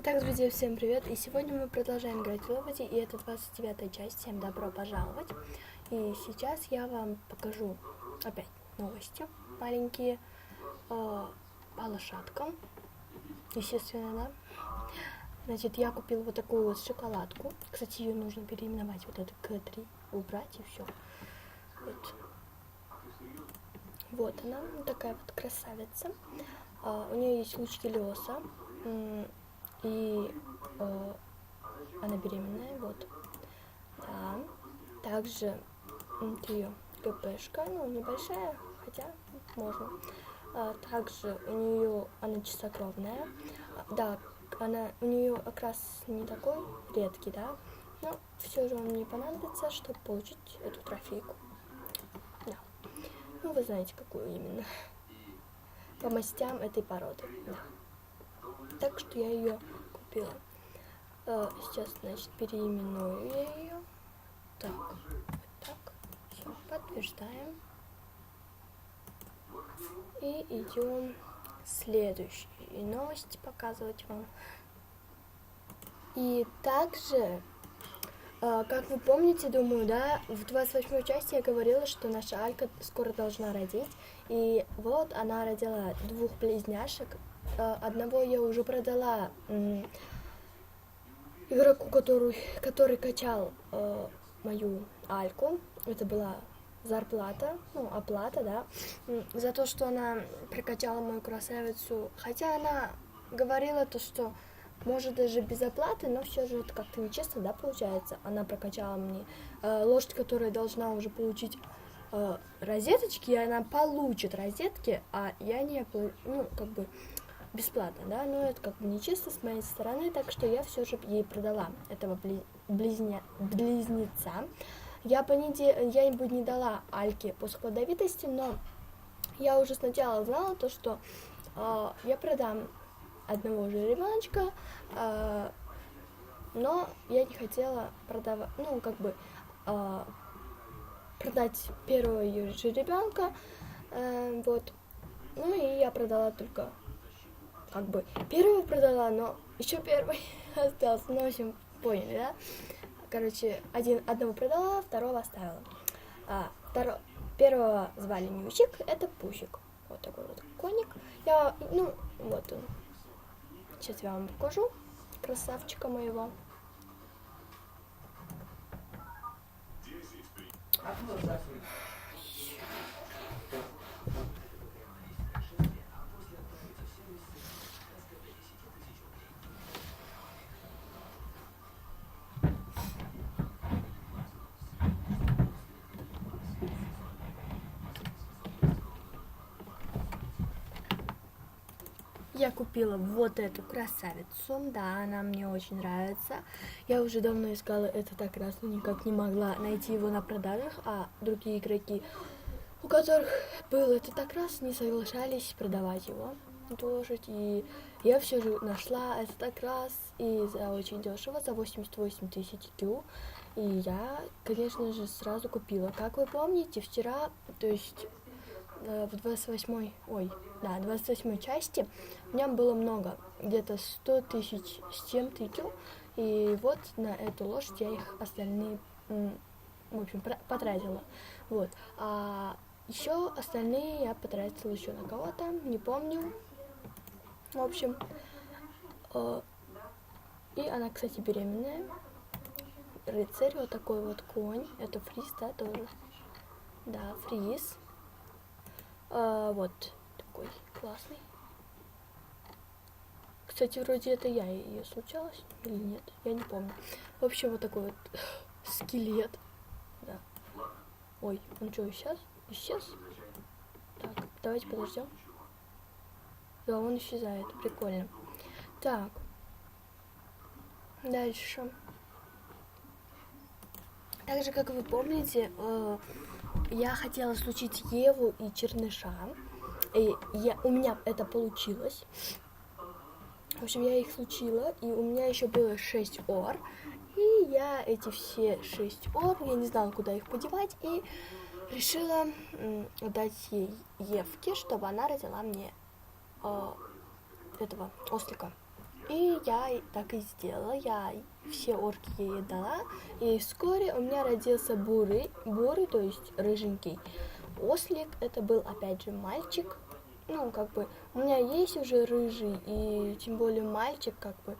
Итак, друзья, всем привет! И сегодня мы продолжаем играть в Лободи, и это 29 часть. Всем добро пожаловать! И сейчас я вам покажу опять новости маленькие э, по лошадкам. Естественно, да. Значит, я купил вот такую вот шоколадку. Кстати, ее нужно переименовать, вот эту К3, убрать и все. Вот. Вот она, такая вот красавица. Uh, у нее есть лучки леса. И uh, она беременная, вот. Да. Также вот ее ГПшка, ну, небольшая, хотя можно. Uh, также у нее она чистокровная. Да, она, у нее окрас не такой редкий, да, но все же он мне понадобится, чтобы получить эту трофейку. Ну, вы знаете, какую именно. По мастям этой породы, да. Так что я ее купила. А, сейчас, значит, переименую я ее. Так, вот так. Все, подтверждаем. И идем следующие новости показывать вам. И также а, как вы помните, думаю, да, в 28 части я говорила, что наша Алька скоро должна родить. И вот она родила двух близняшек. А, одного я уже продала игроку, который, который качал э, мою Альку. Это была зарплата, ну, оплата, да, за то, что она прокачала мою красавицу. Хотя она говорила то, что может даже без оплаты, но все же это как-то нечестно, да, получается. Она прокачала мне э, лошадь, которая должна уже получить э, розеточки, и она получит розетки, а я не, ну, как бы бесплатно, да, но это как бы нечестно с моей стороны, так что я все же ей продала этого близня, близнеца. Я, по неделе, я бы не дала Альке после плодовитости, но я уже сначала знала то, что э, я продам одного же ребеночка, э, но я не хотела продавать, ну, как бы э, продать первого ее же ребенка, э, вот. Ну и я продала только, как бы, первого продала, но еще первый остался, ну, в общем, поняли, да? Короче, один, одного продала, второго оставила. А, второ, первого звали Нючик, это Пусик. Вот такой вот коник. Я, ну, вот он. Сейчас я вам покажу красавчика моего. Я купила вот эту красавицу, да, она мне очень нравится. Я уже давно искала это так раз, но никак не могла найти его на продажах, а другие игроки, у которых был это так раз, не соглашались продавать его, лошадь. И я все же нашла это так раз, и за очень дешево, за 88 тысяч кю. И я, конечно же, сразу купила. Как вы помните, вчера, то есть в 28 ой, да, 28 части. У меня было много, где-то 100 тысяч с чем-то икю, и вот на эту лошадь я их остальные, в общем, потратила, вот, а еще остальные я потратила еще на кого-то, не помню, в общем, э, и она, кстати, беременная, рыцарь, вот такой вот конь, это фриз, да, тоже, да, фриз, а, вот такой классный. Кстати, вроде это я ее случалось или нет, я не помню. В общем, вот такой вот скелет. Да. Ой, он что, исчез? Исчез? Так, давайте подождем. Да, он исчезает, прикольно. Так. Дальше. Также, как вы помните, э, я хотела случить Еву и Черныша. И я, у меня это получилось. В общем, я их случила, и у меня еще было 6 ор. И я эти все 6 ор, я не знала, куда их подевать, и решила дать ей Евке, чтобы она родила мне э, этого ослика. И я так и сделала, я все орки ей дала, и вскоре у меня родился бурый, бурый, то есть рыженький ослик, это был опять же мальчик, ну, как бы, у меня есть уже рыжий, и тем более мальчик, как бы,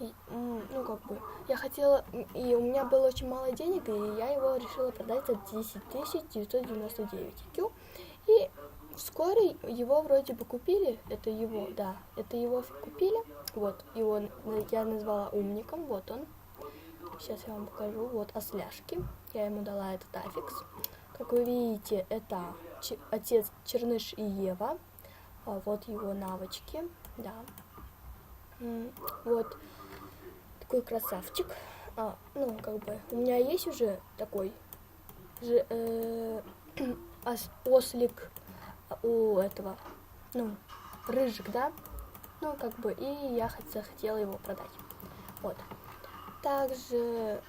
и, ну, как бы, я хотела, и у меня было очень мало денег, и я его решила продать за 10 999 IQ, и вскоре его вроде бы купили, это его, да, это его купили, вот, его я назвала умником, вот он, сейчас я вам покажу, вот осляшки, я ему дала этот аффикс, как вы видите, это отец Черныш и Ева, а, вот его навычки, да. Вот такой красавчик. А, ну, как бы, у меня есть уже такой же, э, ослик у этого, ну, рыжик, да? Ну, как бы, и я захотела его продать. Вот. Также,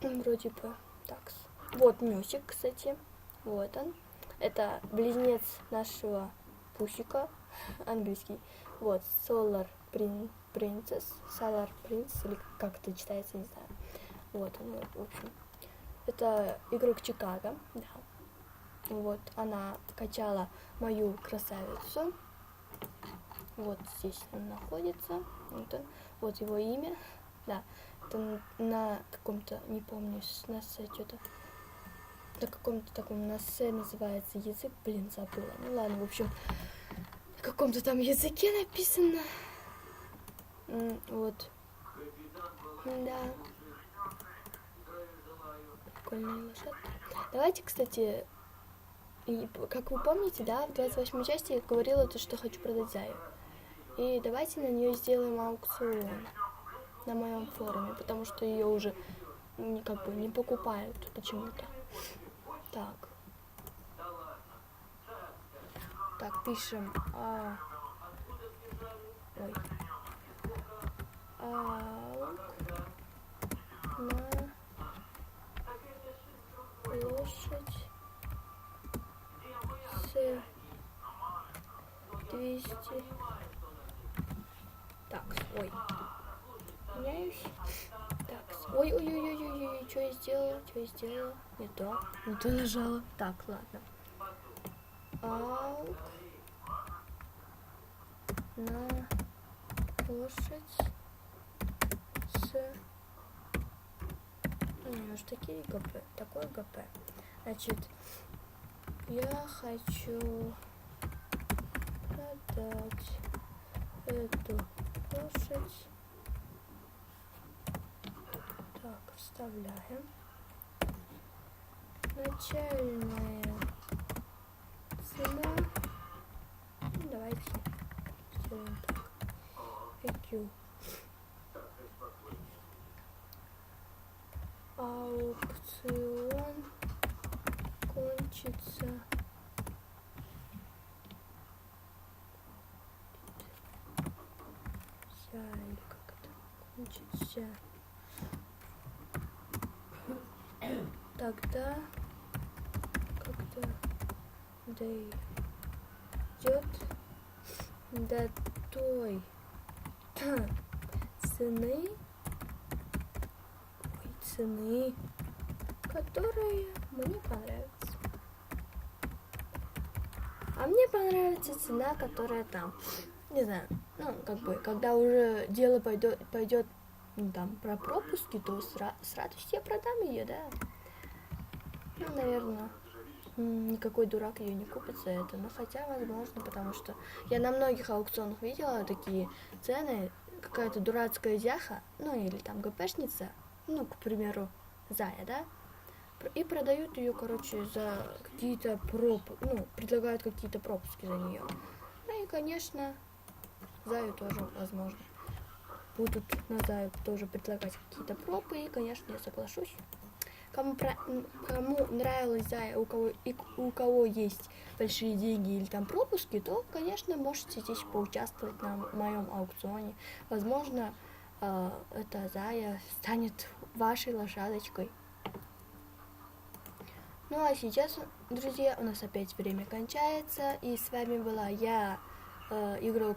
вроде бы, так, вот Мюсик, кстати, вот он. Это близнец нашего Пусика, английский. Вот, Solar Prin Princess, Solar Prince, или как это читается, не знаю. Вот он, в общем. Это игрок Чикаго, да. Вот, она качала мою красавицу. Вот здесь он находится. Вот, он. вот его имя. Да, это на, каком-то, не помню, на сайте-то на каком-то таком на С называется язык, блин, забыла. Ну ладно, в общем, на каком-то там языке написано. Вот. Да. Прикольные лошадки. Давайте, кстати, и, как вы помните, да, в 28 части я говорила то, что хочу продать Заю. И давайте на нее сделаем аукцион на моем форуме, потому что ее уже не, как бы не покупают почему-то. Так. Так, пишем. А... Ой. Аук на лошадь с 200. Так, ой. Меняюсь. Ой-ой-ой-ой-ой, что я сделала? Что я сделала? Не то. Не то нажала. Так, ладно. Аук. На лошадь с... Не, ну такие ГП. Такой ГП. Значит, я хочу продать эту лошадь Так, вставляем. Начальная цена. Ну, давайте сделаем так. IQ. Аукцион кончится. или как это кончится. тогда, когда дойдет до той цены, ой, цены, которая мне понравится. А мне понравится цена, которая там. Не знаю, ну, как бы, когда уже дело пойдет, пойдет ну, там, про пропуски, то с, радостью я продам ее, да. Ну, наверное, никакой дурак ее не купит за это. Но хотя, возможно, потому что я на многих аукционах видела такие цены, какая-то дурацкая зяха, ну или там ГПшница, ну, к примеру, Зая, да, и продают ее, короче, за какие-то проп, ну, предлагают какие-то пропуски за нее. Ну и, конечно, Заю тоже возможно. Будут на Заю тоже предлагать какие-то пропы, и, конечно, я соглашусь. Кому, про, кому нравилось, да, у кого, и, у кого есть большие деньги или там пропуски, то, конечно, можете здесь поучаствовать на моем аукционе. Возможно, э, эта Зая станет вашей лошадочкой. Ну а сейчас, друзья, у нас опять время кончается, и с вами была я, э, игрок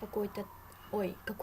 какой-то Ой, какой